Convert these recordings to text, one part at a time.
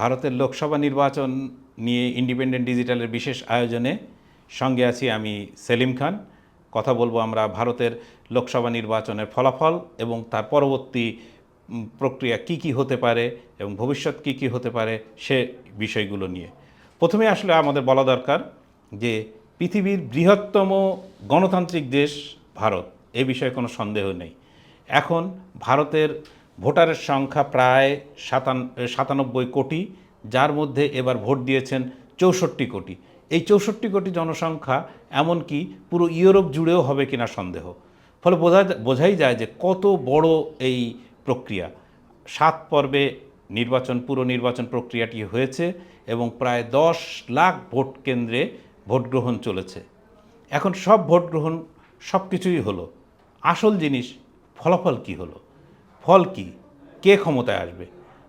ভারতের লোকসভা নির্বাচন নিয়ে ইন্ডিপেন্ডেন্ট ডিজিটালের বিশেষ আয়োজনে সঙ্গে আছি আমি সেলিম খান। কথা বলব আমরা ভারতের লোকসভা নির্বাচনের ফলাফল এবং তার পরবর্তী প্রক্রিয়া কি কি হতে পারে এবং ভবিষ্যৎ কি কি হতে পারে সে বিষয়গুলো নিয়ে। প্রথমে আসলে আমাদের বলা দরকার যে পৃথিবীর বৃহত্তম গণতান্ত্রিক দেশ ভারত, এ বিষয়ে কোনো সন্দেহ নেই। এখন ভারতের ভোটারের সংখ্যা প্রায় সাতান সাতানব্বই কোটি, যার মধ্যে এবার ভোট দিয়েছেন চৌষট্টি কোটি। এই চৌষট্টি কোটি জনসংখ্যা এমনকি পুরো ইউরোপ জুড়েও হবে কিনা সন্দেহ। ফলে বোঝা বোঝাই যায় যে কত বড় এই প্রক্রিয়া। সাত পর্বে নির্বাচন, পুরো নির্বাচন প্রক্রিয়াটি হয়েছে এবং প্রায় দশ লাখ ভোট কেন্দ্রে ভোট গ্রহণ চলেছে। এখন সব ভোট গ্রহণ সব কিছুই হলো। আসল জিনিস ফলাফল কি হলো? ফল কি? কে ক্ষমতায় আসবে?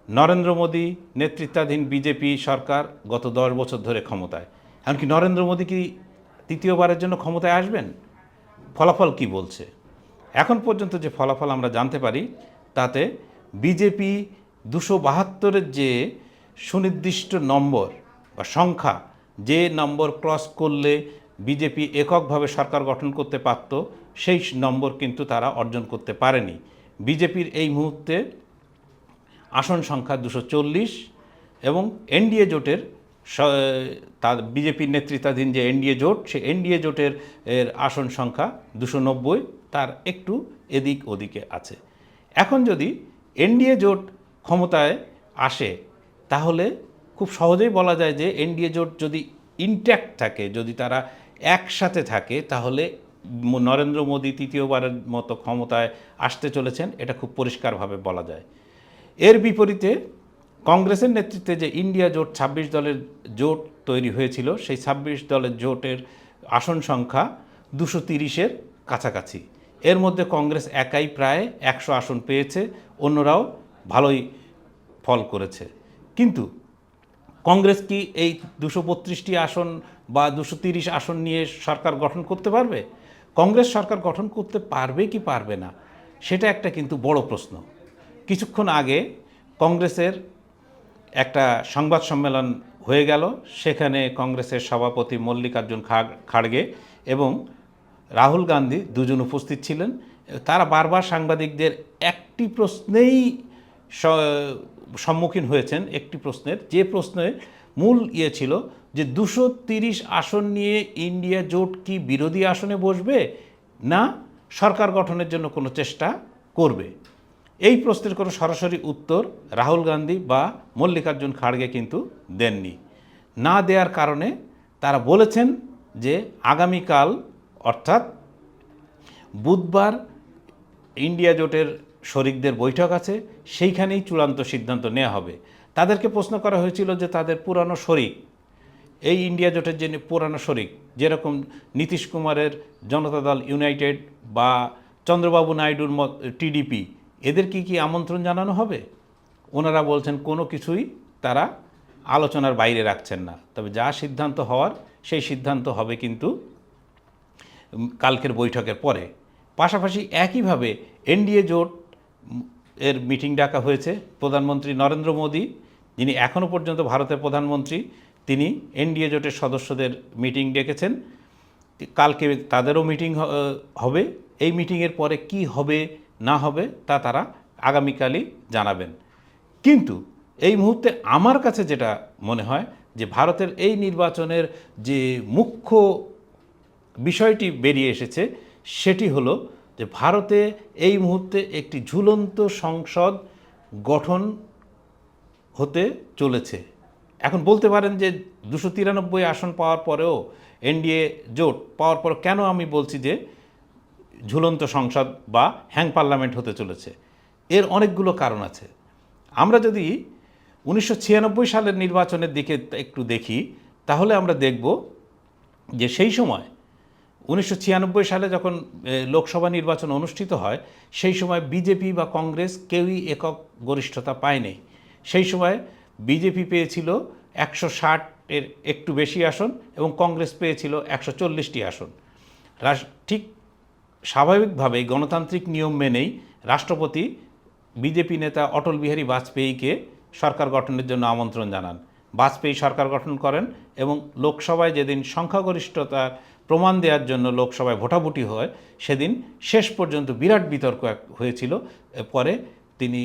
নরেন্দ্র মোদী, নেতৃত্বাধীন বিজেপি সরকার গত দশ বছর ধরে ক্ষমতায়। এমনকি নরেন্দ্র মোদী কি তৃতীয়বারের জন্য ক্ষমতায় আসবেন? ফলাফল কি বলছে? এখন পর্যন্ত যে ফলাফল আমরা জানতে পারি, তাতে বিজেপি দুশো বাহাত্তরের যে সুনির্দিষ্ট নম্বর বা সংখ্যা, যে নম্বর ক্রস করলে বিজেপি এককভাবে সরকার গঠন করতে পারত, সেই নম্বর কিন্তু তারা অর্জন করতে পারেনি। বিজেপির এই মুহূর্তে আসন সংখ্যা দুশো চল্লিশ এবং এনডিএ জোটের তার বিজেপির নেতৃত্বাধীন যে এনডিএ জোট সে এনডিএ জোটের এর আসন সংখ্যা দুশো নব্বই, তার একটু এদিক ওদিকে আছে। এখন যদি এনডিএ জোট ক্ষমতায় আসে, তাহলে খুব সহজেই বলা যায় যে এনডিএ জোট যদি ইনট্যাক্ট থাকে, যদি তারা একসাথে থাকে, তাহলে নরেন্দ্র মোদী তৃতীয়বারের মতো ক্ষমতায় আসতে চলেছেন, এটা খুব পরিষ্কারভাবে বলা যায়। এর বিপরীতে কংগ্রেসের নেতৃত্বে যে ইন্ডিয়া জোট ২৬ দলের জোট তৈরি হয়েছিল, সেই ২৬ দলের জোটের আসন সংখ্যা দুশো তিরিশের কাছাকাছি। এর মধ্যে কংগ্রেস একাই প্রায় একশো আসন পেয়েছে, অন্যরাও ভালোই ফল করেছে। কিন্তু কংগ্রেস কি এই দুশো আসন বা দুশো আসন নিয়ে সরকার গঠন করতে পারবে? কংগ্রেস সরকার গঠন করতে পারবে কি পারবে না, সেটা একটা কিন্তু বড় প্রশ্ন। কিছুক্ষণ আগে কংগ্রেসের একটা সংবাদ সম্মেলন হয়ে গেল, সেখানে কংগ্রেসের সভাপতি মল্লিকার্জুন খাড়- খাড়গে এবং রাহুল গান্ধী দুজন উপস্থিত ছিলেন। তারা বারবার সাংবাদিকদের একটি প্রশ্নেই সম্মুখীন হয়েছেন, একটি প্রশ্নের। যে প্রশ্নের মূল ইয়ে ছিল যে দুশো তিরিশ আসন নিয়ে ইন্ডিয়া জোট কি বিরোধী আসনে বসবে না সরকার গঠনের জন্য কোনো চেষ্টা করবে? এই প্রশ্নের কোনো সরাসরি উত্তর রাহুল গান্ধী বা মল্লিকার্জুন খাড়গে কিন্তু দেননি। না দেওয়ার কারণে তারা বলেছেন যে আগামীকাল, অর্থাৎ বুধবার ইন্ডিয়া জোটের শরিকদের বৈঠক আছে, সেইখানেই চূড়ান্ত সিদ্ধান্ত নেওয়া হবে। তাদেরকে প্রশ্ন করা হয়েছিল যে তাদের পুরানো শরিক, এই ইন্ডিয়া জোটের যে পুরানো শরিক, যেরকম নীতিশ কুমারের জনতা দল ইউনাইটেড বা চন্দ্রবাবু নাইডুর টিডিপি, এদের কি কি আমন্ত্রণ জানানো হবে? ওনারা বলছেন কোনো কিছুই তারা আলোচনার বাইরে রাখছেন না। তবে যা সিদ্ধান্ত হওয়ার, সেই সিদ্ধান্ত হবে কিন্তু কালকের বৈঠকের পরে। পাশাপাশি একইভাবে এনডিএ জোট, এর মিটিং ডাকা হয়েছে। প্রধানমন্ত্রী নরেন্দ্র মোদী যিনি এখনও পর্যন্ত ভারতের প্রধানমন্ত্রী, তিনি এনডিএ জোটের সদস্যদের মিটিং ডেকেছেন। কালকে তাদেরও মিটিং হবে। এই মিটিংয়ের পরে কি হবে, না হবে, তা তারা আগামীকালই জানাবেন। কিন্তু এই মুহূর্তে আমার কাছে যেটা মনে হয় যে ভারতের এই নির্বাচনের যে মুখ্য বিষয়টি বেরিয়ে এসেছে, সেটি হলো যে ভারতে এই মুহূর্তে একটি ঝুলন্ত সংসদ গঠন হতে চলেছে। এখন বলতে পারেন যে দুশো তিরানব্বই আসন পাওয়ার পরেও এনডিএ জোট পাওয়ার পর কেন আমি বলছি যে ঝুলন্ত সংসদ বা হ্যাং পার্লামেন্ট হতে চলেছে? এর অনেকগুলো কারণ আছে। আমরা যদি উনিশশো ছিয়ানব্বই সালের নির্বাচনের দিকে একটু দেখি, তাহলে আমরা দেখব যে সেই সময় উনিশশো ছিয়ানব্বই সালে যখন লোকসভা নির্বাচন অনুষ্ঠিত হয়, সেই সময় বিজেপি বা কংগ্রেস কেউই একক গরিষ্ঠতা পায়নি। সেই সময় বিজেপি পেয়েছিল একশো ষাটের একটু বেশি আসন এবং কংগ্রেস পেয়েছিল একশো চল্লিশটি আসন। ঠিক স্বাভাবিকভাবেই গণতান্ত্রিক নিয়ম মেনেই রাষ্ট্রপতি, বিজেপি নেতা অটল বিহারী বাজপেয়ীকে সরকার গঠনের জন্য আমন্ত্রণ জানান। বাজপেয়ী সরকার গঠন করেন এবং লোকসভায় যেদিন সংখ্যাগরিষ্ঠতার প্রমাণ দেওয়ার জন্য লোকসভায় ভোটাভুটি হয়, সেদিন শেষ পর্যন্ত বিরাট বিতর্ক হয়েছিল। পরে তিনি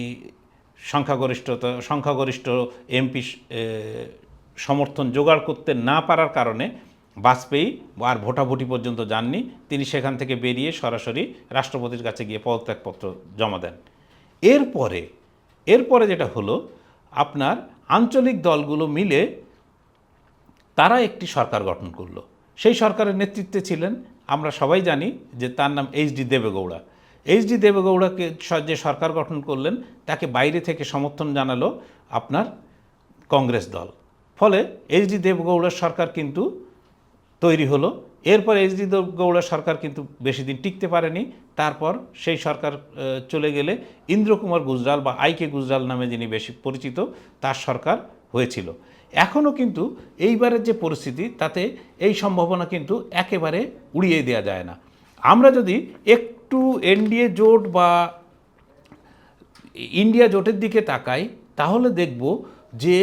সংখ্যাগরিষ্ঠতা, সংখ্যাগরিষ্ঠ এমপি সমর্থন জোগাড় করতে না পারার কারণে বাজপেয়ী আর ভোটাভুটি পর্যন্ত যাননি। তিনি সেখান থেকে বেরিয়ে সরাসরি রাষ্ট্রপতির কাছে গিয়ে পদত্যাগপত্র জমা দেন। এরপরে এরপরে যেটা হলো, আপনার আঞ্চলিক দলগুলো মিলে তারা একটি সরকার গঠন করল। সেই সরকারের নেতৃত্বে ছিলেন, আমরা সবাই জানি যে তার নাম H D Deve Gowda. H D দেবেগৌড়াকে যে সরকার গঠন করলেন, তাকে বাইরে থেকে সমর্থন জানালো আপনার কংগ্রেস দল। ফলে এইচ ডি দেবগৌড়ার সরকার কিন্তু তৈরি হলো। এরপর এইচ ডি গৌড়া সরকার কিন্তু বেশি দিন টিকতে পারেনি। তারপর সেই সরকার চলে গেলে ইন্দ্রকুমার গুজরাল বা আইকে গুজরাল নামে যিনি বেশি পরিচিত, তার সরকার হয়েছিল। এখনও কিন্তু এইবারের যে পরিস্থিতি, তাতে এই সম্ভাবনা কিন্তু একেবারে উড়িয়ে দেওয়া যায় না। আমরা যদি একটু এনডিএ জোট বা ইন্ডিয়া জোটের দিকে তাকাই, তাহলে দেখব যে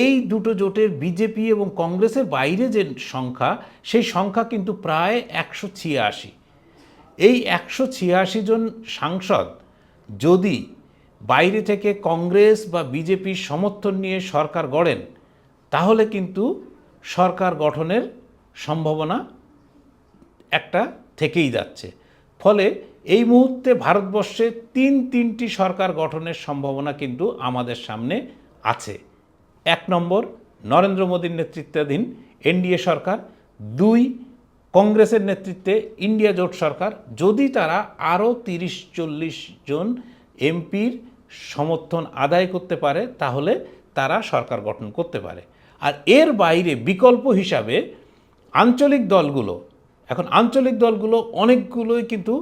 এই দুটো জোটের বিজেপি এবং কংগ্রেসের বাইরে যে সংখ্যা, সেই সংখ্যা কিন্তু প্রায় একশো ছিয়াশি। এই একশো ছিয়াশি জন সাংসদ যদি বাইরে থেকে কংগ্রেস বা বিজেপির সমর্থন নিয়ে সরকার গড়েন, তাহলে কিন্তু সরকার গঠনের সম্ভাবনা একটা থেকেই যাচ্ছে। ফলে এই মুহূর্তে ভারতবর্ষে তিন তিনটি সরকার গঠনের সম্ভাবনা কিন্তু আমাদের সামনে আছে। এক নম্বর, নরেন্দ্র মোদীর নেতৃত্বাধীন এনডিএ সরকার। দুই, কংগ্রেসের নেতৃত্বে ইন্ডিয়া জোট সরকার। যদি তারা আরও তিরিশ, চল্লিশ জন এমপির সমর্থন আদায় করতে পারে, তাহলে তারা সরকার গঠন করতে পারে। আর এর বাইরে বিকল্প হিসাবে আঞ্চলিক দলগুলো এখন আঞ্চলিক দলগুলো অনেকগুলোই কিন্তু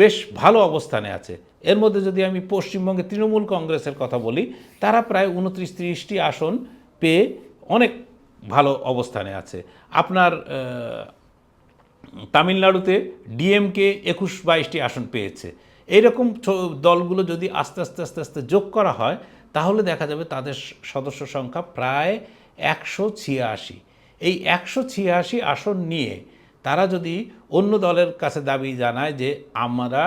বেশ ভালো অবস্থানে আছে। এর মধ্যে যদি আমি পশ্চিমবঙ্গে তৃণমূল কংগ্রেসের কথা বলি, তারা প্রায় উনত্রিশ তিরিশটি আসন পেয়ে অনেক ভালো অবস্থানে আছে। আপনার তামিলনাড়ুতে ডিএমকে একুশ বাইশটি আসন পেয়েছে। এইরকম দলগুলো যদি আস্তে আস্তে আস্তে আস্তে যোগ করা হয়, তাহলে দেখা যাবে তাদের সদস্য সংখ্যা প্রায় একশো ছিয়াশি। এই একশো ছিয়াশি আসন নিয়ে তারা যদি অন্য দলের কাছে দাবি জানায় যে আমরা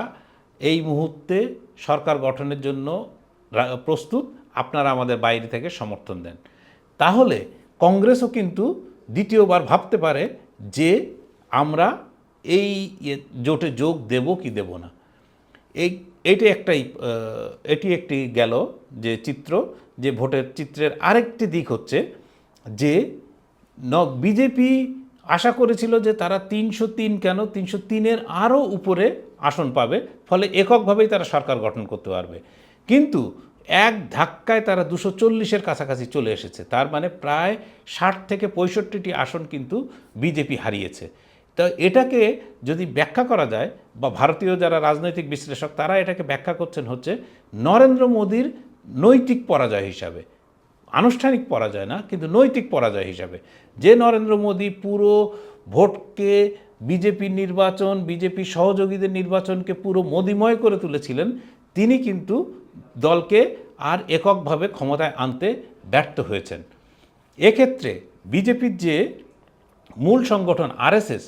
এই মুহূর্তে সরকার গঠনের জন্য প্রস্তুত, আপনারা আমাদের বাইরে থেকে সমর্থন দেন। তাহলে কংগ্রেসও কিন্তু দ্বিতীয়বার ভাবতে পারে যে আমরা এই ইয়ে জোটে যোগ দেব কি দেব না। এই, এটি একটাই এটি একটি গেল যে চিত্র, যে ভোটের চিত্রের আরেকটি দিক হচ্ছে যে ন, বিজেপি আশা করেছিল যে তারা তিনশো তিন কেন? তিনশো তিনের আরও উপরে আসন পাবে, ফলে এককভাবেই তারা সরকার গঠন করতে পারবে। কিন্তু এক ধাক্কায় তারা দুশো চল্লিশের কাছাকাছি চলে এসেছে। তার মানে প্রায় ষাট থেকে পঁয়ষট্টিটি আসন কিন্তু বিজেপি হারিয়েছে। তো এটাকে যদি ব্যাখ্যা করা যায়, বা ভারতীয় যারা রাজনৈতিক বিশ্লেষক, তারা এটাকে ব্যাখ্যা করছেন হচ্ছে নরেন্দ্র মোদীর নৈতিক পরাজয় হিসাবে। আনুষ্ঠানিক পরাজয় না, কিন্তু নৈতিক পরাজয় হিসাবে। যে নরেন্দ্র মোদী পুরো ভোটকে বিজেপির নির্বাচন, বিজেপি সহযোগীদের নির্বাচনকে পুরো মোদিময় করে তুলেছিলেন, তিনি কিন্তু দলকে আর এককভাবে ক্ষমতায় আনতে ব্যর্থ হয়েছেন। এক্ষেত্রে বিজেপির যে মূল সংগঠন আরএসএস,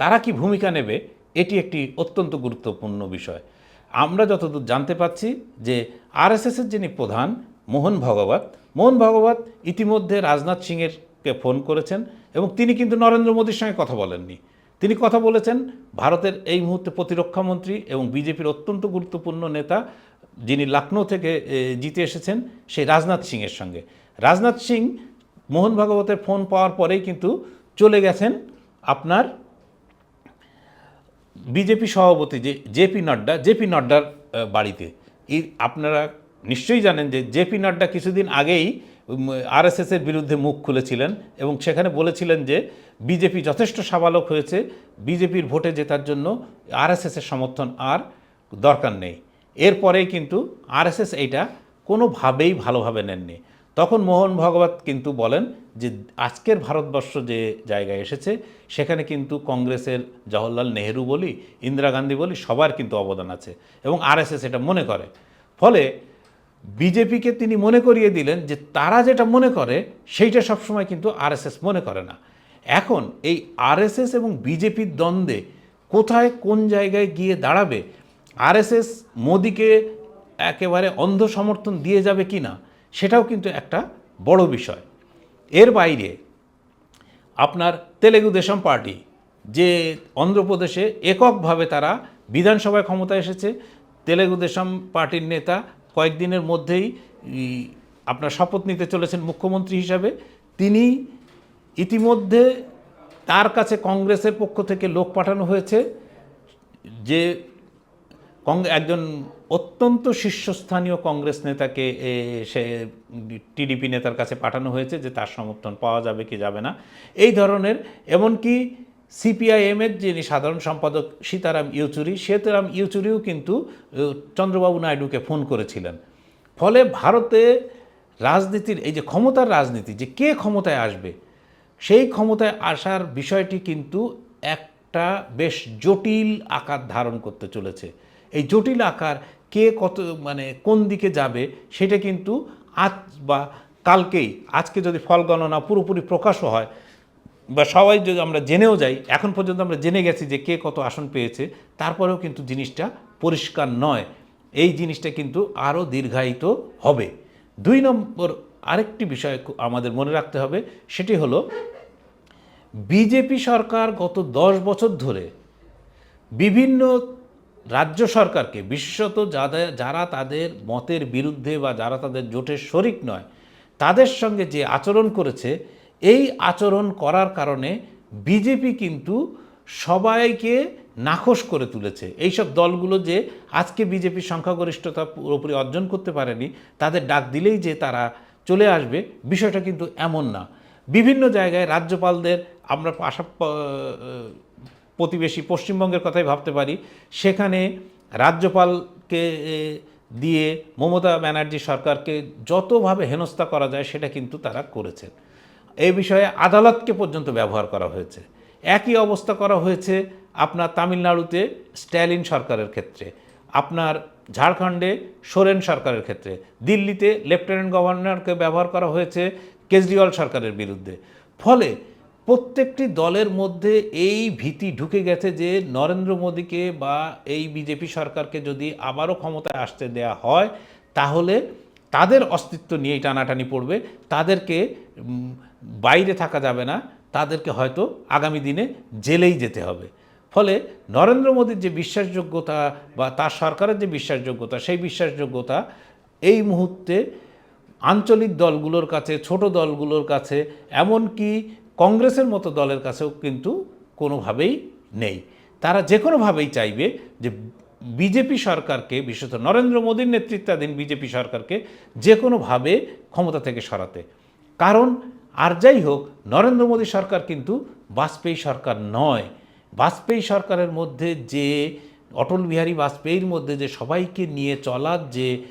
তারা কি ভূমিকা নেবে, এটি একটি অত্যন্ত গুরুত্বপূর্ণ বিষয়। আমরা যতদূর জানতে পাচ্ছি যে আরএসএসের যিনি প্রধান, মোহন ভগবত মোহন ভাগবত ইতিমধ্যে রাজনাথ সিংয়ের কে ফোন করেছেন এবং তিনি কিন্তু নরেন্দ্র মোদীর সঙ্গে কথা বলেননি। তিনি কথা বলেছেন ভারতের এই মুহূর্তে প্রতিরক্ষা মন্ত্রী এবং বিজেপির অত্যন্ত গুরুত্বপূর্ণ নেতা যিনি লখনৌ থেকে জিতে এসেছেন সেই রাজনাথ সিংয়ের সঙ্গে। রাজনাথ সিং মোহন ভাগবতের ফোন পাওয়ার পরেই কিন্তু চলে গেছেন আপনার বিজেপি সভাপতি যে জেপি নাড্ডা জেপি নাড্ডার বাড়িতে। আপনারা নিশ্চয়ই জানেন যে জেপি নাড্ডা কিছুদিন আগেই আরএসএসের বিরুদ্ধে মুখ খুলেছিলেন এবং সেখানে বলেছিলেন যে বিজেপি যথেষ্ট সাবালক হয়েছে, বিজেপির ভোটে জেতার জন্য আরএসএসের সমর্থন আর দরকার নেই। এরপরেই কিন্তু আরএসএস এইটা কোনোভাবেই ভালোভাবে নেননি। তখন মোহন ভগবত কিন্তু বলেন যে আজকের ভারতবর্ষ যে জায়গায় এসেছে, সেখানে কিন্তু কংগ্রেসের জওহরলাল নেহেরু বলি, ইন্দিরা গান্ধী বলি সবার কিন্তু অবদান আছে এবং আরএসএস এটা মনে করে। ফলে বিজেপিকে তিনি মনে করিয়ে দিলেন যে তারা যেটা মনে করে, সেইটা সবসময় কিন্তু আরএসএস মনে করে না। এখন এই আরএসএস এবং বিজেপির দ্বন্দ্বে কোথায় কোন জায়গায় গিয়ে দাঁড়াবে, আরএসএস মোদিকে একেবারে অন্ধ সমর্থন দিয়ে যাবে কি না, সেটাও কিন্তু একটা বড় বিষয়। এর বাইরে আপনার তেলেগু দেশম পার্টি, যে অন্ধ্রপ্রদেশে এককভাবে তারা বিধানসভায় ক্ষমতা এসেছে, তেলেগু দেশম পার্টির নেতা কয়েকদিনের মধ্যেই আপনার শপথ নিতে চলেছেন মুখ্যমন্ত্রী হিসাবে। তিনি ইতিমধ্যে তার কাছে কংগ্রেসের পক্ষ থেকে লোক পাঠানো হয়েছে যে একজন অত্যন্ত শীর্ষস্থানীয় কংগ্রেস নেতাকে সে টিডিপি নেতার কাছে পাঠানো হয়েছে যে তার সমর্থন পাওয়া যাবে কি যাবে না। এই ধরনের, এমনকি সিপিআইএমের যিনি সাধারণ সম্পাদক সীতারাম ইয়েচুরি, সীতারাম ইয়েচুরিও কিন্তু চন্দ্রবাবু নাইডুকে ফোন করেছিলেন। ফলে ভারতে রাজনীতির, এই যে ক্ষমতার রাজনীতি, যে কে ক্ষমতায় আসবে, সেই ক্ষমতায় আসার বিষয়টি কিন্তু একটা বেশ জটিল আকার ধারণ করতে চলেছে। এই জটিল আকার কে কত মানে কোন দিকে যাবে, সেটা কিন্তু আজ বা কালকেই, আজকে যদি ফল গণনা পুরোপুরি প্রকাশও হয় বা সবাই যদি আমরা জেনেও যাই, এখন পর্যন্ত আমরা জেনে গেছি যে কে কত আসন পেয়েছে, তারপরেও কিন্তু জিনিসটা পরিষ্কার নয়। এই জিনিসটা কিন্তু আরও দীর্ঘায়িত হবে। দুই নম্বর আরেকটি বিষয় আমাদের মনে রাখতে হবে, সেটি হলো বিজেপি সরকার গত দশ বছর ধরে বিভিন্ন রাজ্য সরকারকে, বিশেষত যাদের যারা তাদের মতের বিরুদ্ধে বা যারা তাদের জোটের শরিক নয়, তাদের সঙ্গে যে আচরণ করেছে এই আচরণ করার কারণে বিজেপি কিন্তু সবাইকে নাখোশ করে তুলেছে। এইসব দলগুলো যে আজকে বিজেপি সংখ্যাগরিষ্ঠতা পুরোপুরি অর্জন করতে পারেনি, তাদের ডাক দিলেই যে তারা চলে আসবে, বিষয়টা কিন্তু এমন না। বিভিন্ন জায়গায় রাজ্যপালদের আমরা পাশা প্রতিবেশী পশ্চিমবঙ্গের কথাই ভাবতে পারি, সেখানে রাজ্যপালকে দিয়ে মমতা ব্যানার্জি সরকারকে যতভাবে হেনস্থা করা যায় সেটা কিন্তু তারা করেছেন। এই বিষয়ে আদালতকে পর্যন্ত ব্যবহার করা হয়েছে। একই অবস্থা করা হয়েছে আপনার তামিলনাড়ুতে স্ট্যালিন সরকারের ক্ষেত্রে, আপনার ঝাড়খণ্ডে সোরেন সরকারের ক্ষেত্রে, দিল্লিতে লেফটেন্যান্ট গভর্নরকে ব্যবহার করা হয়েছে কেজরিওয়াল সরকারের বিরুদ্ধে। ফলে প্রত্যেকটি দলের মধ্যে এই ভীতি ঢুকে গেছে যে নরেন্দ্র মোদীকে বা এই বিজেপি সরকারকে যদি আবারও ক্ষমতায় আসতে দেয়া হয়, তাহলে তাদের অস্তিত্ব নিয়েই টানাটানি পড়বে, তাদেরকে বাইরে থাকা যাবে না, তাদেরকে হয়তো আগামী দিনে জেলেই যেতে হবে। ফলে নরেন্দ্র মোদীর যে বিশ্বাসযোগ্যতা বা তার সরকারের যে বিশ্বাসযোগ্যতা, সেই বিশ্বাসযোগ্যতা এই মুহূর্তে আঞ্চলিক দলগুলোর কাছে, ছোট দলগুলোর কাছে, এমনকি কংগ্রেসের মতো দলের কাছেও কিন্তু কোনোভাবেই নেই। তারা যে কোনোভাবেই চাইবে যে বিজেপি সরকারকে, বিশেষত নরেন্দ্র মোদীর নেতৃত্বাধীন বিজেপি সরকারকে যে কোনোভাবে ক্ষমতা থেকে সরাতে। কারণ আর যাই হোক, নরেন্দ্র মোদী সরকার কিন্তু বাজপেয়ী সরকার নয়। বাজপেয়ী সরকারের মধ্যে যে, অটল বিহারী বাজপেয়ীর মধ্যে যে সবাইকে নিয়ে চলার যে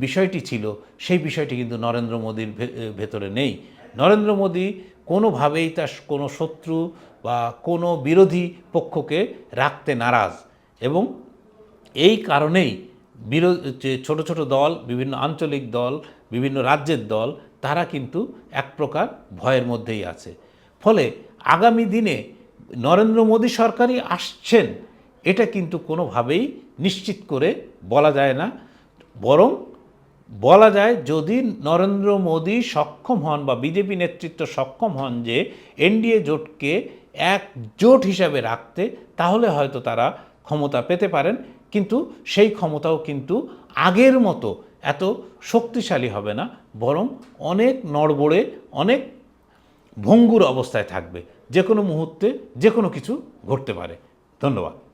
বিষয়টি ছিল, সেই বিষয়টি কিন্তু নরেন্দ্র মোদীর ভেতরে নেই। নরেন্দ্র মোদী কোনোভাবেই তার কোনো শত্রু বা কোনো বিরোধী পক্ষকে রাখতে নারাজ এবং এই কারণেই বিরোধ যে ছোট ছোট দল, বিভিন্ন আঞ্চলিক দল, বিভিন্ন রাজ্যের দল, তারা কিন্তু এক প্রকার ভয়ের মধ্যেই আছে। ফলে আগামী দিনে নরেন্দ্র মোদী সরকারই আসছেন, এটা কিন্তু কোনোভাবেই নিশ্চিত করে বলা যায় না। বরং বলা যায়, যদি নরেন্দ্র মোদী সক্ষম হন বা বিজেপি নেতৃত্ব সক্ষম হন যে এনডিএ জোটকে এক জোট হিসাবে রাখতে, তাহলে হয়তো তারা ক্ষমতা পেতে পারেন। কিন্তু সেই ক্ষমতাও কিন্তু আগের মতো এত শক্তিশালী হবে না, বরং অনেক নড়বড়ে, অনেক ভঙ্গুর অবস্থায় থাকবে। যে কোনো মুহূর্তে যে কোনো কিছু ঘটতে পারে। ধন্যবাদ।